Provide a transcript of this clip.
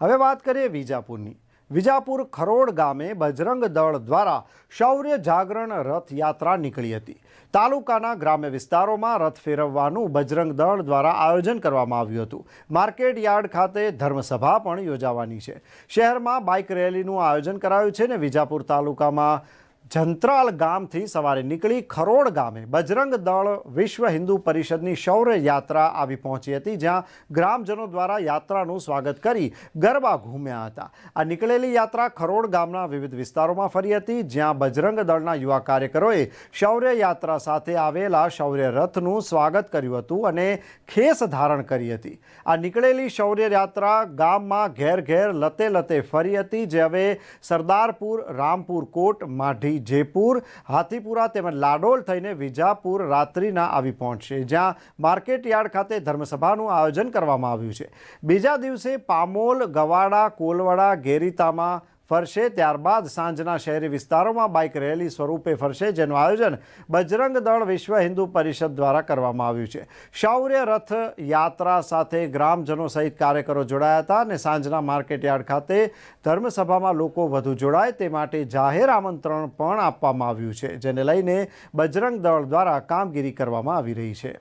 હવે વાત કરીએ વિજાપુરની. વિજાપુર ખરોડ ગામે બજરંગ દળ દ્વારા શૌર્ય જાગરણ રથયાત્રા નીકળી હતી. તાલુકાના ગ્રામ્ય વિસ્તારોમાં રથ ફેરવવાનું બજરંગ દળ દ્વારા આયોજન કરવામાં આવ્યું હતું. માર્કેટ યાર્ડ ખાતે ધર્મસભા પણ યોજાવાની છે. શહેરમાં બાઇક રેલીનું આયોજન કરાયું છે ને વિજાપુર તાલુકામાં જંત્રાલ ગામથી સવારે નીકળી ખરોડ ગામે બજરંગ દળ વિશ્વ હિન્દુ પરિષદની શૌર્ય યાત્રા આવી પહોંચી હતી, જ્યાં ગ્રામજનો દ્વારા યાત્રાનું સ્વાગત કરી ગરબા ઘૂમ્યા હતા. આ નીકળેલી યાત્રા ખરોડ ગામના વિવિધ વિસ્તારોમાં ફરી હતી, જ્યાં બજરંગ દળના યુવા કાર્યકરોએ શૌર્ય યાત્રા સાથે આવેલા શૌર્ય રથનું સ્વાગત કર્યું હતું અને ખેસ ધારણ કરી હતી. આ નીકળેલી શૌર્ય યાત્રા ગામમાં ઘેર ઘેર લતે લતે ફરી હતી, જે હવે સરદારપુર, રામપુર કોટ, માઢી જયપુર, હાથીપુરા તેમજ લાડોલ થઈને વિજાપુર રાત્રિના આવી પહોંચશે, જ્યાં માર્કેટ યાર્ડ ખાતે ધર્મસભાનું આયોજન કરવામાં આવ્યું છે. બીજા દિવસે પામોલ, ગવાડા, કોલવાડા, ગેરીતામાં ફરશે ત્યારબાદ સાંજના શહેરી વિસ્તારોમાં બાઇક રેલી સ્વરૂપે ફરશે જેનું આયોજન બજરંગ દળ વિશ્વ હિન્દુ પરિષદ દ્વારા કરવામાં આવ્યું છે. શૌર્ય રથ યાત્રા સાથે ગ્રામજનો સહિત કાર્યકરો જોડાયા હતા અને સાંજના માર્કેટયાર્ડ ખાતે ધર્મસભામાં લોકો વધુ જોડાય તે માટે જાહેર આમંત્રણ પણ આપવામાં આવ્યું છે, જેને લઈને બજરંગ દળ દ્વારા કામગીરી કરવામાં આવી રહી છે.